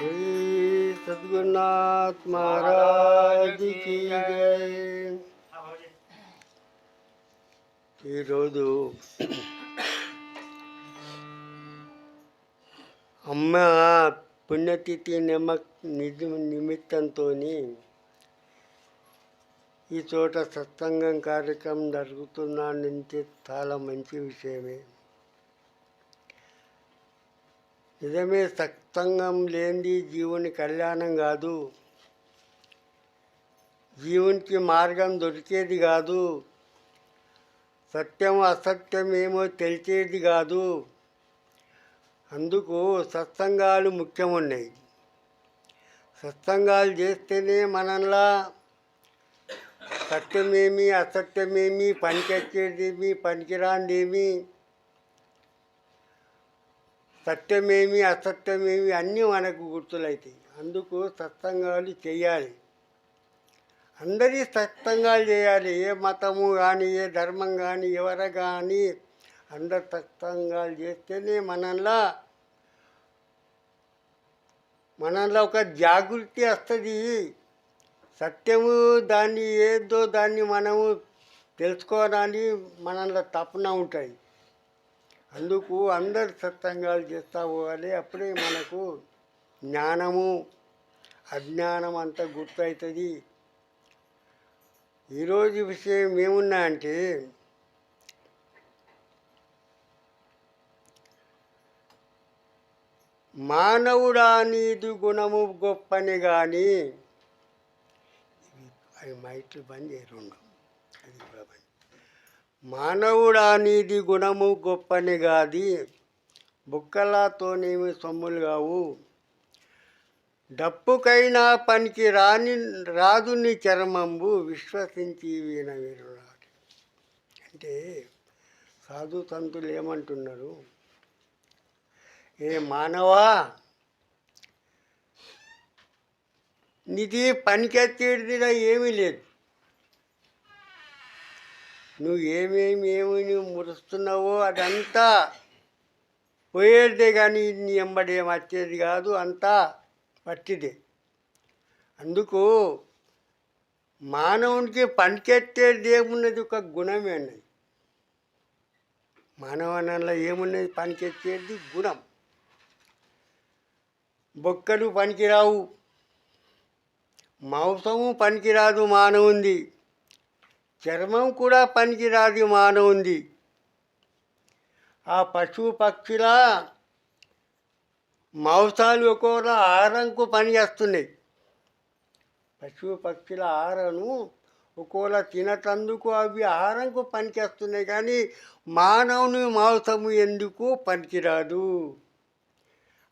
श्री सद्गुरुनाथ महाराज की जय ఈరోజు అమ్మ పుణ్యతిథి నిమ నిధి నిమిత్తంతో ఈ చోట సత్సంగం కార్యక్రమం జరుగుతుందంటే చాలా మంచి విషయమే నిజమే సత్సంగం లేనిది జీవుని కళ్యాణం కాదు. జీవునికి మార్గం దొరికేది కాదు. సత్యం అసత్యం ఏమో తెలిసేది కాదు. అందుకు సత్సంగాలు ముఖ్యమున్నాయి. సత్సంగాలు చేస్తేనే మనల్లా సత్యమేమి అసత్యమేమి పనికొచ్చేదేమి పనికిరాందేమి సత్యమేమి అసత్యమేమి అన్నీ మనకు గుర్తులవుతాయి అందుకు సత్సంగాలు చేయాలి. అందరి సత్సంగాలు చేయాలి. ఏ మతము కానీ ఏ ధర్మం కానీ ఎవరు కానీ అందరు సత్సంగాలు చేస్తేనే మనల్లా మనలో ఒక జాగృతి వస్తుంది. సత్యము దాన్ని ఏదో దాన్ని మనము తెలుసుకోవడానికి మనలో తపన ఉంటుంది అందుకు అందరు సత్సంగాలు చేస్తూ పోవాలి. అప్పుడే మనకు జ్ఞానము అజ్ఞానం అంతా గుర్తవుతుంది ఈరోజు విషయం ఏమున్నా అంటే మానవుడా నీది గుణము గొప్పని కానీ అవి మైట్లు బంద్ రెండు. అది కూడా బంద్ మానవుడా నీది గుణము గొప్పని గాది. బుక్కలతోనేమి సొమ్ములు కావు డప్పుకైనా పనికి రాని రాదు నీ చర్మంబు విశ్వసించి వీణ వీరునాడు అంటే సాధు సంతులు ఏమంటున్నారు? ఏ మానవా నిధి పనికొచ్చేదిగా ఏమీ లేదు. నువ్వు ఏమేమి ఏమి నువ్వు మురుస్తున్నావో అదంతా పోయేదే కానీ నీ ఎంబడి ఏం వచ్చేది కాదు అంతా పట్టిదే. అందుకు మానవునికి పనికెత్తేది ఏమున్నది ఒక గుణమే అన్నది. మానవనంలో ఏమున్నది పనికెత్తేది గుణం. బొక్కలు పనికిరావు మాంసము పనికిరాదు మానవుంది. చర్మం కూడా పనికిరాదు మానవుంది. ఆ పశువు పక్షుల మాంసాలు ఒక్కోలా ఆహారంకు పని చేస్తున్నాయి పశువు పక్షుల ఆహారను ఒక్కోలా తినటందుకు అవి ఆహారంకు పనిచేస్తున్నాయి కానీ మానవుని మాంసము ఎందుకు పనికిరాదు?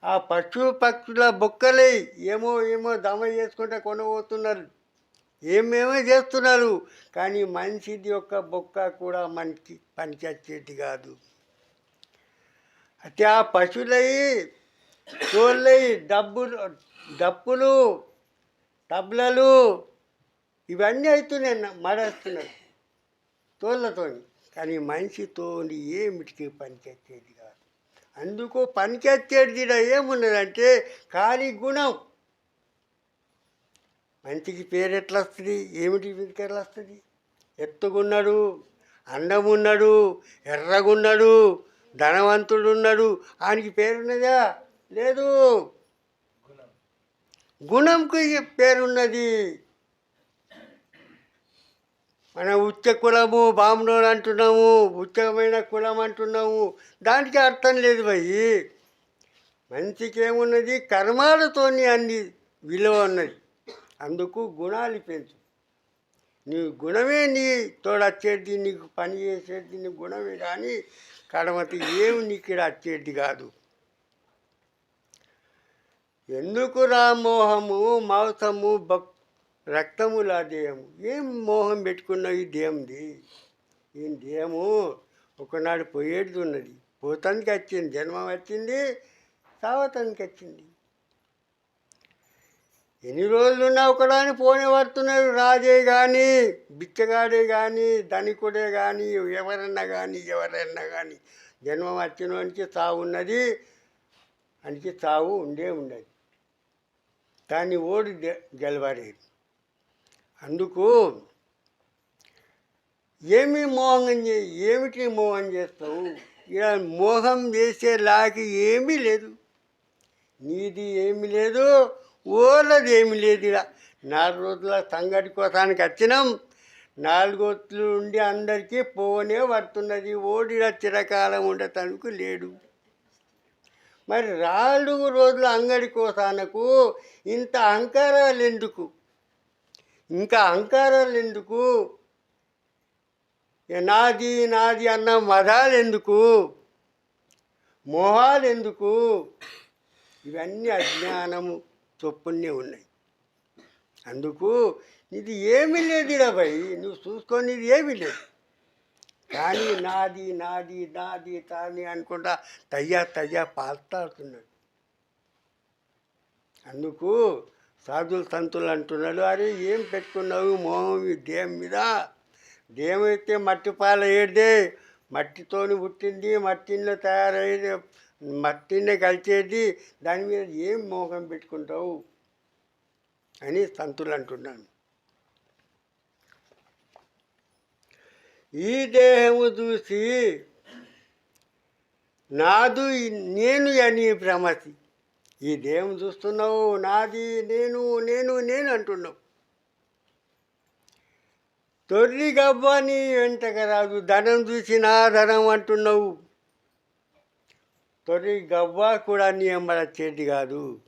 ఆ పశువు పక్షుల బొక్కలే ఏమో ఏమో దమ చేసుకుంటే కొనబోతున్నారు. ఏమేమో చేస్తున్నారు? కానీ మనిషిది యొక్క బొక్క కూడా మనకి పనికొచ్చేది కాదు. అయితే ఆ పశువులై తోళ్ళై డబ్బులు డప్పులు తబ్లలు ఇవన్నీ అవుతున్నాయి మడేస్తున్నారు తోళ్ళతోని. కానీ మనిషితోని ఏమిటికి పనికొచ్చేది కాదు. అందుకు పనికొచ్చేది ఏమున్నదంటే ఖాళీ గుణం. మంచికి పేరు ఎట్లా వస్తుంది ఏమిటి వీరికి ఎట్లా వస్తుంది ఎత్తుకున్నాడు అందమున్నాడు ఎర్రగున్నాడు ధనవంతుడు ఉన్నాడు ఆయనకి పేరున్నదా? లేదు. గుణంకి పేరున్నది. మన ఉచ్చ కులము బామ్నోడు అంటున్నాము ఉచ్చమైన కులం అంటున్నాము దానికి అర్థం లేదు భయ్యి మంచికి ఏమున్నది కర్మాలతోని అన్ని విలువ ఉన్నది. అందుకు గుణాలు పెంచు. నీ గుణమే నీ తోడచ్చేది నీకు పని చేసేది నీ గుణమే కానీ కడమతి ఏమి నీకు ఇక్కడ వచ్చేది కాదు. ఎందుకు రా మోహము మాంసము భక్ రక్తములా దేహము? ఏం మోహం పెట్టుకున్నావు ఈ దేహంది? ఈ దేహము ఒకనాడు పోయేది ఉన్నది. పోతానికి వచ్చింది జన్మం వచ్చింది సావతానికి వచ్చింది. ఎన్ని రోజులున్నా ఒకడాని పోనీ వస్తున్నాడు రాజే కానీ బిచ్చగాడే కానీ ధనికుడే కానీ ఎవరన్నా కానీ ఎవరన్నా కానీ జన్మం వచ్చినోనికి చావు ఉన్నది అనికి చావు ఉండే ఉన్నది. దాన్ని ఓడి గెలవలేదు అందుకు ఏమి మోహం చే ఏమిటి మోహం చేస్తావు? ఇలా మోహం చేసేలాగా ఏమీ లేదు. నీది ఏమి లేదు. ఓలది ఏమి లేదు ఇలా. నాలుగు రోజుల సంగటి కోసానికి వచ్చినాం. నాలుగు రోజులు ఉండి అందరికీ పోనే పడుతున్నది. ఓడిలా చిరకాలం ఉండటానికి లేడు. మరి నాలుగు రోజుల అంగడి కోసానకు ఇంత అహంకారాలు ఎందుకు? ఇంకా అహంకారాలు ఎందుకు? నాది నాది అన్న మదాలు ఎందుకు? మోహాలు ఎందుకు? ఇవన్నీ అజ్ఞానము. చొప్పునే ఉన్నాయి. అందుకు ఇది ఏమీ లేదు ఇలా నువ్వు చూసుకొని ఏమీ లేదు. కానీ నాది నాది నాది తాని అనుకుంటా తయ్యా తయ్యా పాల్తాడుతున్నాడు. అందుకు సాధులు సంతులు అంటున్నాడు అరే ఏం పెట్టుకున్నావు మోహం ఈ దేహం మీద? దేమైతే మట్టి పాల ఏడిదే మట్టితోని పుట్టింది మట్టిలో తయారయ్యేది. మట్టినే కలిసేది దాని మీద ఏం మోహం పెట్టుకుంటావు అని సంతులు అంటున్నాను. ఈ దేహము చూసి నాదు నేను అని ప్రమతి ఈ దేహం చూస్తున్నావు నాది నేను నేను నేను అంటున్నావు. తొర్రి గవ్వని వెంటక రాదు ధనం చూసి నా ధనం అంటున్నావు. తొర్రి గవ్వ కూడా నీ ఎంబడ చేతి కాదు.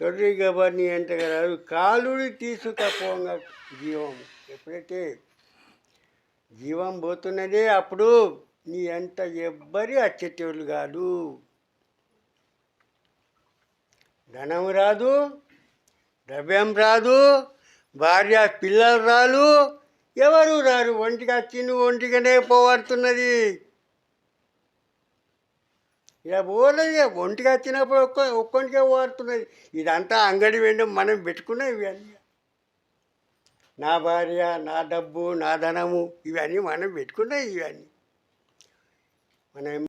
తొర్రి గవ్వ నీ వెంటక రాదు. కాలుడి తీసుకపోగా జీవం. ఎప్పుడైతే జీవం పోతున్నదే అప్పుడు నీ అంత ఎవ్వరి అచ్చేటోళ్ళు కాదు. ధనం రాదు ద్రవ్యం రాదు భార్య పిల్లలు రాలు ఎవరు రారు? ఒంటికి వచ్చి నువ్వు ఒంటిగానే పోవడుతున్నది. ఇక పోలేదు ఒంటికి వచ్చినప్పుడు ఒక్క ఒక్కొంటికే పోవడుతున్నది ఇదంతా అంగడి వెండి మనం పెట్టుకున్నవి ఇవన్నీ. నా భార్య నా డబ్బు నా ధనము ఇవన్నీ మనం పెట్టుకున్నాయి ఇవన్నీ. మనం